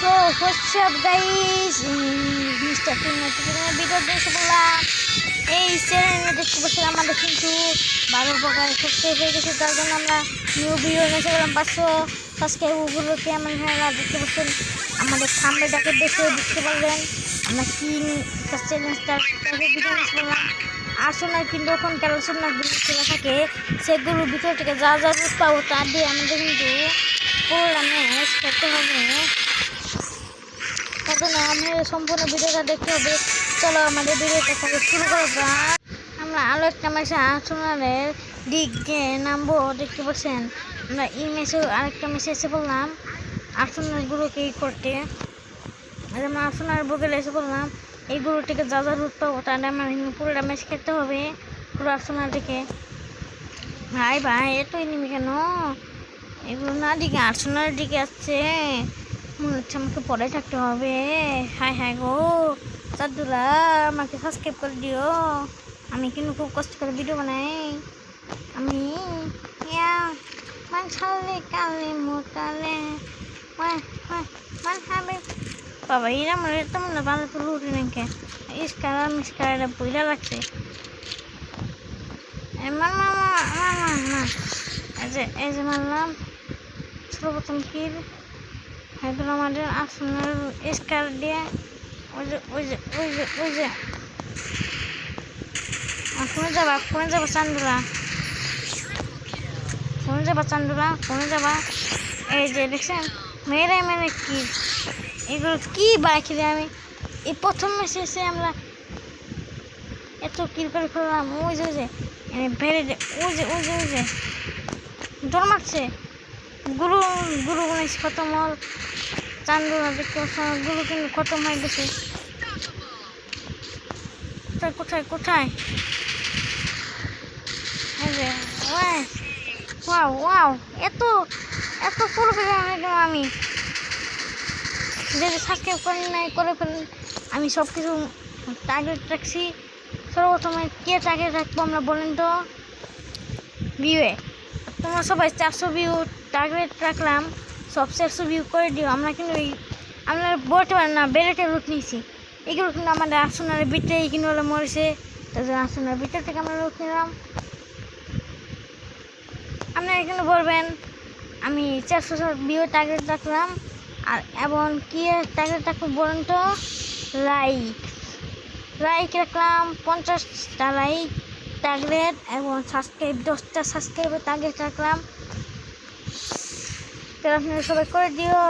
So WhatsApp guys টিমের video দেখে বললাম, এই চ্যানেলে দেখতে পাচ্ছি আমাদের কিন্তু বারো প্রকার সাবস্ক্রাইব হয়ে গেছে তার জন্য আমরা নিউ ভিডিও এনেছে বললাম পাঁচশো সাবস্ক্রাইবগুলোকে আমার ভাইরা দেখতে পাচ্ছেন, আমাদের থাম্বেটাকে দেখে বুঝতে পারবেন, আমরা কি চ্যালেঞ্জটা ভিডিও বললাম আসলে কিন্তু ওখান ক্যালসিয়াম না খেলা থাকে সেগুলোর ভিতর থেকে যা যা পাবো তা দিয়ে আমাদের কিন্তু পুরোটা ম্যাচ করতে হবে। তখন আমাদের সম্পূর্ণ ভিডিওটা দেখতে হবে। চলো আমাদের ভিডিওটা শুরু করা যাক। আমরা আরও একটা ম্যাচে আর্সেনালের দিক দিয়ে নামবো, দেখতে পাচ্ছেন? আমরা এই ম্যাচে আরেকটা ম্যাচে এসে বললাম আর্সেনালগুলোকে ই করতে? আমরা আর্সেনাল বুকেলে এসে বললাম এইগুলো থেকে যা যা রুট পাবো তাহলে আমার পুরোটা ম্যাচ খেলতে হবে। পুরো থেকে ভাই ভাই এতই নিবি কেন? এগুলো না দিকে আর্সেনালের দিকে আসছে। মনে হচ্ছে আমাকে পরে থাকতে হবে। হাই হাই গো। চাদুলা, আমাকে সাবস্ক্রাইব করে দিও। আমি কিন্তু খুব কষ্ট করে ভিডিও বানাই। আমি মান ছালে কালে মোকালে। মান মান হবে বাবা এরা আমার তেমন না ভালো তো লুটি নাকি? ইস্কারা, মিসকারা বইলা লাগছে। মার মামা মামা মা এই যে এই যে মারলাম সর্বপ্রথম কির এখন আমাদের আসনের স্কার দিয়ে ওই যে ওই যে ওই যে ওই যে। কোনে যাবা? কোনে যাবা চান্দুলা কোনে যাবা চান্দুলা কোনে যাবা? এই যে দেখছেন? মেয়েরা মেরে কি? এগুলো কি বাইক রে আমি? এই প্রথম ম্যাচে এসে আমরা এত কিল করে ফেললাম। ওই যে ওই যে ভেড়ে ওই যে ওই যে ওই যে। ডর মারছে। গুরু গুরু গণেশ খতম হল চান্দুরা দেখতে পাচ্ছেন গুরু কিন্তু খতম হয়ে গেছে কোথায় কোথায় কোথায়? ওয়াও ওয়াও, এত এত পুরো আমি যদি সাবস্ক্রাইব করেন নাই, করে ফেলেন আমি সব কিছু টার্গেট রাখছি। সর্বপ্রথমে কে টার্গেট রাখব আমরা বলেন তো? ভিউয়ে তোমরা সবাই চারশো ভিউ টার্গেট রাখলাম। সব চারশো ভিউ করে দিও। আমরা কিন্তু এই আমরা বলতে পারেন না বেড়েটে লুট নিয়েছি। এগুলো কিন্তু আমাদের আসনার বিটে কিন্তু হলে মরেছে। তাদের আসনার বিটে থেকে আমরা লুট নিলাম। আপনারা এখানে বলবেন, আমি চারশো ভিউ টার্গেট রাখলাম। আর এবং কি টার্গেট রাখব বলুন তো? লাইক লাইক রাখলাম, পঞ্চাশটা লাইক টার্গেট এবং সাবস্ক্রাইব দশটা সাবস্ক্রাইবের টার্গেট রাখলাম। তো আপনারা সবাই করে দিও।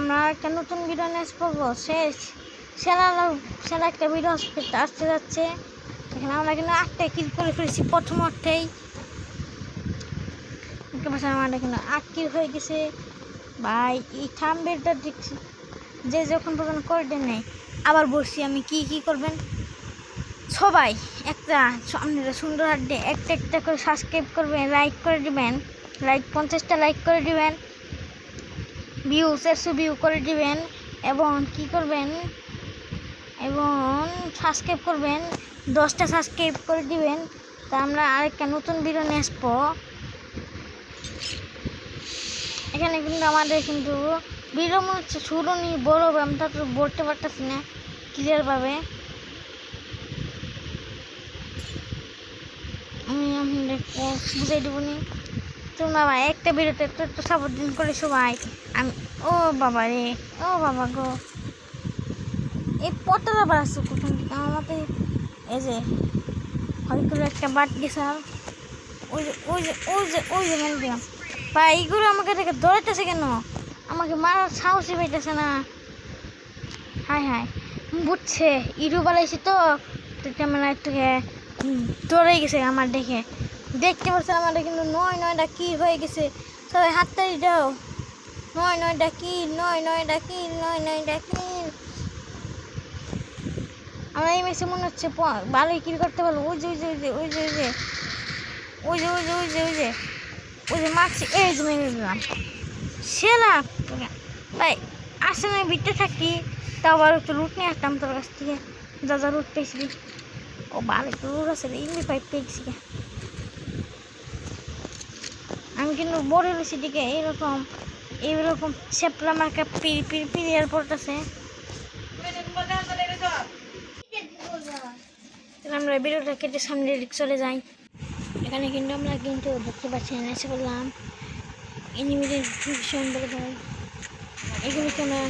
আমরা একটা নতুন ভিডিও নিয়ে আসব শেষ। সেরা সেরা একটা ভিডিও আসতে যাচ্ছে। এখানে আমরা কিন্তু আটটায় কিল করে ফেলেছি প্রথম অর্থেই আমাদের কিন্তু আট কিল হয়ে গেছে। ভাই, এই থাম্বেলটা দেখছি। যে যখন পর্যন্ত করে নাই, আবার বলছি আমি কি কি করবেন? সবাই একটা আপনারা সুন্দর হাড্ডে, একটা একটা করে সাবস্ক্রাইব করবেন লাইক করে দিবেন। লাইক পঞ্চাশটা লাইক করে দিবেন। ভিউ চারশো ভিউ করে দিবেন। এবং কি করবেন? এবং সাবস্ক্রাইব করবেন। দশটা সাবস্ক্রাইব করে দিবেন। তা আমরা আরেকটা নতুন ভিডিও নিয়ে আসব। এখানে কিন্তু আমাদের কিন্তু ভিডিও মনে হচ্ছে শুরু নিয়ে বড় হবে। আমি তো বলতে পারতেছি না ক্লিয়ারভাবে আমি আপনাদের বুঝাই দেবো নি। তো বাবা একটা ভিডিওতে একটু একটু সাপোর্ট দিন করে সবাই। আমি, ও বাবা রে, ও বাবা গো। এই পটলা প্রথম থেকে আমার মাথায় এই যে হয়তো একটা বাট গেছিলাম ওই যে ওই যে ওই যে ওই যে মেরে দিলাম। বা এইগুলো আমাকে দেখে দৌড়াইতেছে কেন? আমাকে মারার সাহসই পাইতেছে না। হাই হাই বুঝছে, ইরু বালাইছি তো ক্যামেরা একটু দৌড়ে গেছে আমার দেখে। দেখতে পাচ্ছেন আমাদের কিন্তু নয় নয়টা কি হয়ে গেছে? সবাই হাততালি দাও। নয় নয়টা কি? নয় নয়টা কি? নয় নয়টা কি? আমরা এই মেসে মনে হচ্ছে ভালোই কিল করতে পারব ওই যে ওই যে ওই যে ওই যে ওই যে ওই যে ওই যে ওই যে ওই যে মারছি। এই যে মেরে দিলাম। সেরা ভাই, আসে না ভিতরে থাকি। তাও আবার একটু রুট নিয়ে আসতাম তোর কাছ থেকে। যা যা রুট পেয়েছিলি। ও ভালো একটু রুট আছে ইংলি পাইপ পেয়েছি। আমি কিন্তু বড় বেশি দিকে এরকম এইরকম শেপলা মার্কা পিড়ি পিড়ি পিড়িয়ার পড়তেছে আমরা ভিডিওটা কেটে সামনে চলে যাই। এখানে কিন্তু আমরা কিন্তু দেখতে পাচ্ছি এসে বললাম এনিমিটেড ভীষণ বলে ভাই এগুলোকে আমরা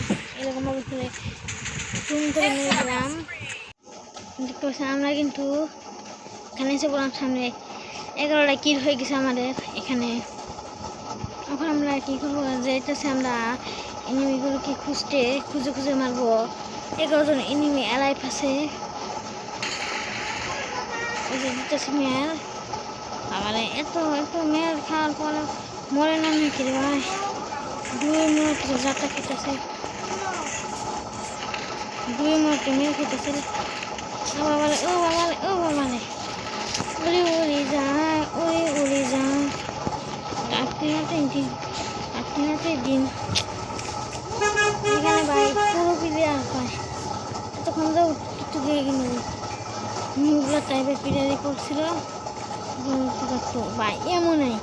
এরকমভাবে করে জুম করে নিয়ে গেলাম। দেখতে পাচ্ছেন, আমরা কিন্তু, এখানে এসে বললাম সামনে এগারোটা কিল হয়ে গেছে আমাদের, এখানে। এখন আমরা কী করব? যেতেছে আমরা এনিমিগুলোকে খুঁজতে, খুঁজে খুঁজে মারবো। এগারো জন এনিমি এই যে দিতেছে মেয়ার আবার এত এত মেয়ার খাওয়ার পর মরে না নাকি রে ভাই? দুই মিনিট যাত্রা খেতেছে দুই মিনিট মেয়ে খেতেছে ও বাবা ও বাবা ও বাবা রে উড়ি উড়ি যায় উড়ি উড়ি যায় আটটি হাতে দিন আটটি হাতে দিন। এখানে ভাই পুরো প্লেয়ার পায় এতক্ষণ তো একটু দিয়ে কিনে নিউগুলো টাইপের প্লেয়ারই করছিল। ভাই এমনই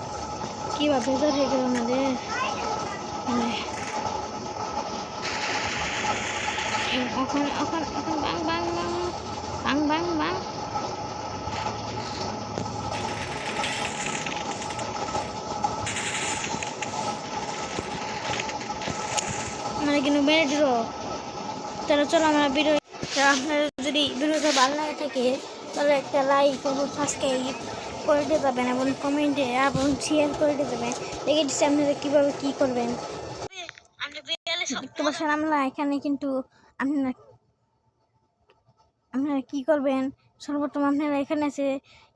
কি বা হয়ে গেল আমাদের? মানে এখন এখন এখন, বাং বাং বাং বাং বাং বাং। মানে কিন্তু মেরে দিল। তাহলে চলো আমরা ভিডিও আপনার যদি ভিডিওটা ভালো লাগে থাকে, তাহলে একটা লাইক এবং সাবস্ক্রাইব করে দিয়ে যাবেন এবং কমেন্টে এবং শেয়ার করে দিয়ে যাবেন। দেখে দিচ্ছি আপনারা কীভাবে কী করবেন। দেখতে পাচ্ছেন আমরা এখানে কিন্তু আপনারা আপনারা কী করবেন? সর্বপ্রথম আপনারা এখানে এসে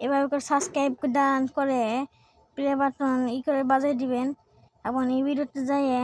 এভাবে করে সাবস্ক্রাইব দান করে প্লে বাটন ই করে বাজিয়ে দিবেন। এবং এই ভিডিওতে যাইয়ে